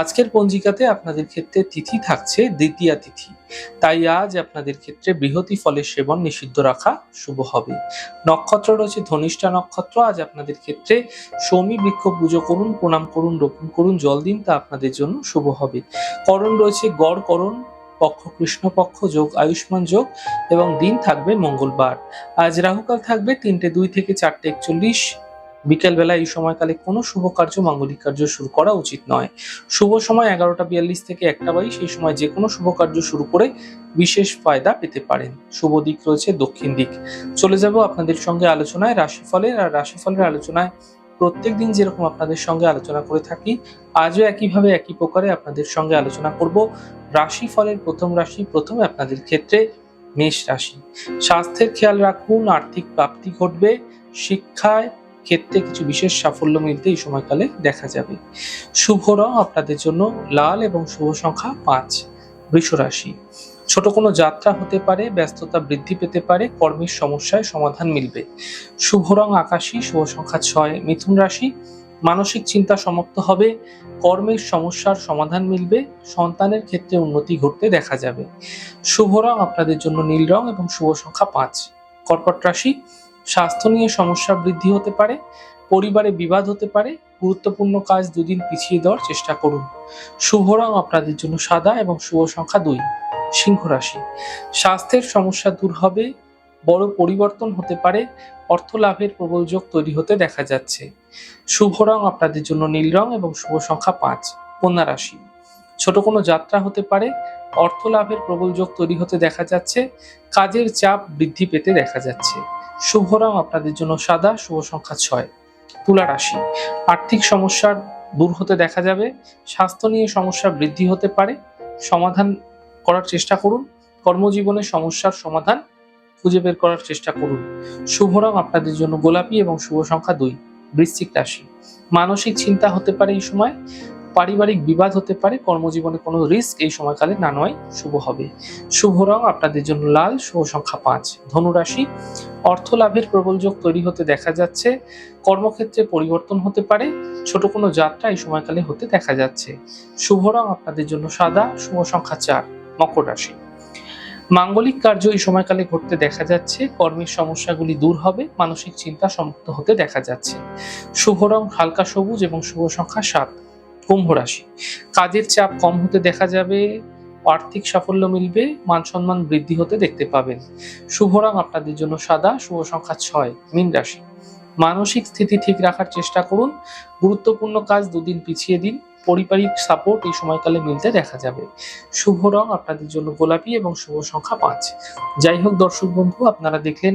আজকের পঞ্জিকাতে আপনাদের ক্ষেত্রে তিথি থাকছে দ্বিতীয়া তিথি। তাই আজ আপনাদের ক্ষেত্রে বৃহতি ফলের সেবন নিষিদ্ধ রাখা শুভ হবে। নক্ষত্র রয়েছে ধনিষ্ঠা নক্ষত্র। আজ আপনাদের ক্ষেত্রে সৌমি বৃক্ষ পুজো করুন, প্রণাম করুন, রোপণ করুন, জল দিন, তা আপনাদের জন্য শুভ হবে। করণ রয়েছে গড় করণ, পক্ষ কৃষ্ণপক্ষ যোগ আয়ুষ্মান যোগ এবং দিন থাকবে মঙ্গলবার। আজ রাহুকাল থাকবে তিনটে দুই থেকে চারটে একচল্লিশ। বিকেলবেলা এই সময়কালে কোনো শুভ কার্য মাঙ্গলিক কার্য শুরু করা উচিত নয়। শুভ সময় এগারোটা বিয়াল্লিশ থেকে একটা বাইশ সেই সময় যে কোনো শুভ কার্য শুরু করে বিশেষ ফায়দা পেতে পারেন। শুভ দিক রয়েছে দক্ষিণ দিক। চলে যাব আপনাদের সঙ্গে আলোচনায় রাশিফলের, আর রাশিফলের আলোচনায় প্রত্যেক দিন যেরকম আপনাদের সঙ্গে আলোচনা করে থাকি, আজও একইভাবে একই প্রকারে আপনাদের সঙ্গে আলোচনা করব। রাশিফলের প্রথম রাশি, প্রথমে আপনাদের ক্ষেত্রে মেষ রাশি। স্বাস্থ্যের খেয়াল রাখুন, আর্থিক প্রাপ্তি ঘটবে, শিক্ষায় ক্ষেত্রে কিছু বিশেষ সাফল্য মিলতে এই সময়কালে দেখা যাবে। শুভ রং আপনাদের জন্য লাল এবং শুভ সংখ্যা পাঁচ, বৃষ রাশি। ছোট কোনো যাত্রা হতে পারে, ব্যস্ততা বৃদ্ধি পেতে পারে, কর্মের সমস্যায় সমাধান মিলবে। শুভ রং আকাশী, শুভ সংখ্যা ছয়, মিথুন রাশি। মানসিক চিন্তা সমাপ্ত হবে, কর্মের সমস্যার সমাধান মিলবে, সন্তানের ক্ষেত্রে উন্নতি ঘটতে দেখা যাবে। শুভ রং আপনাদের জন্য নীল রং এবং শুভ সংখ্যা পাঁচ। কর্কট রাশি স্বাস্থ্য নিয়ে সমস্যা বৃদ্ধি হতে পারে, পরিবারে বিবাদ হতে পারে, গুরুত্বপূর্ণ কাজ দুদিন পিছিয়ে দেওয়ার চেষ্টা করুন। শুভ রং আপনাদের জন্য সাদা এবং শুভ সংখ্যা দুই, সিংহ রাশি। স্বাস্থ্যের সমস্যা দূর হবে, বড় পরিবর্তন হতে পারে, অর্থ লাভের প্রবল যোগ তৈরি হতে দেখা যাচ্ছে। শুভ রং আপনাদের জন্য নীল রং এবং শুভ সংখ্যা পাঁচ, কন্যা রাশি। ছোট কোনো যাত্রা হতে পারে, অর্থ লাভের প্রবল যোগ তৈরি হতে দেখা যাচ্ছে, কাজের চাপ বৃদ্ধি পেতে দেখা যাচ্ছে। শুভ রং আপনাদের জন্য সাদা শুভ সংখ্যা ছয়। তুলা রাশি, আর্থিক সমস্যার দূর হতে দেখা যাবে, স্বাস্থ্য নিয়ে সমস্যা বৃদ্ধি হতে পারে, সমাধান করার চেষ্টা করুন, কর্মজীবনে সমস্যার সমাধান খুঁজে বের করার চেষ্টা করুন। শুভ রং আপনাদের জন্য গোলাপি এবং শুভ সংখ্যা দুই, বৃশ্চিক রাশি। মানসিক চিন্তা হতে পারে এই সময় পারিবারিক বিবাদ হতে পারে, কর্মজীবনে কোনো রিস্ক এই সময়কালে না নয়, শুভ হবে। শুভ রং আপনাদের জন্য লাল, শুভ সংখ্যা পাঁচ। ধনুরাশি, অর্থ লাভের প্রবল যোগ তৈরি হতে দেখা যাচ্ছে, কর্মক্ষেত্রে পরিবর্তন হতে পারে, ছোট কোনো যাত্রা এই সময়কালে হতে দেখা যাচ্ছে। শুভ রং আপনাদের জন্য সাদা, শুভ সংখ্যা চার, মকর রাশি। মাঙ্গলিক কার্য এই সময়কালে ঘটতে দেখা যাচ্ছে, কর্মের সমস্যাগুলি দূর হবে, মানসিক চিন্তা সমাপ্ত হতে দেখা যাচ্ছে। শুভ রং হালকা সবুজ এবং শুভ সংখ্যা সাত। কুম্ভ রাশি। কাজের চাপ কম হতে দেখা যাবে, আর্থিক সাফল্য মিলবে, মান সম্মান বৃদ্ধি হতে দেখতে পাবেন। শুভ রং আপনাদের জন্য সাদা, শুভ সংখ্যা ছয়, মীন রাশি। মানসিক স্থিতি ঠিক রাখার চেষ্টা করুন, গুরুত্বপূর্ণ কাজ দুদিন পিছিয়ে দিন, পারিবারিক সাপোর্ট এই সময়কালে মিলতে দেখা যাবে। শুভ রং আপনাদের জন্য গোলাপি এবং শুভ সংখ্যা পাঁচ। যাই হোক দর্শক বন্ধু, আপনারা দেখলেন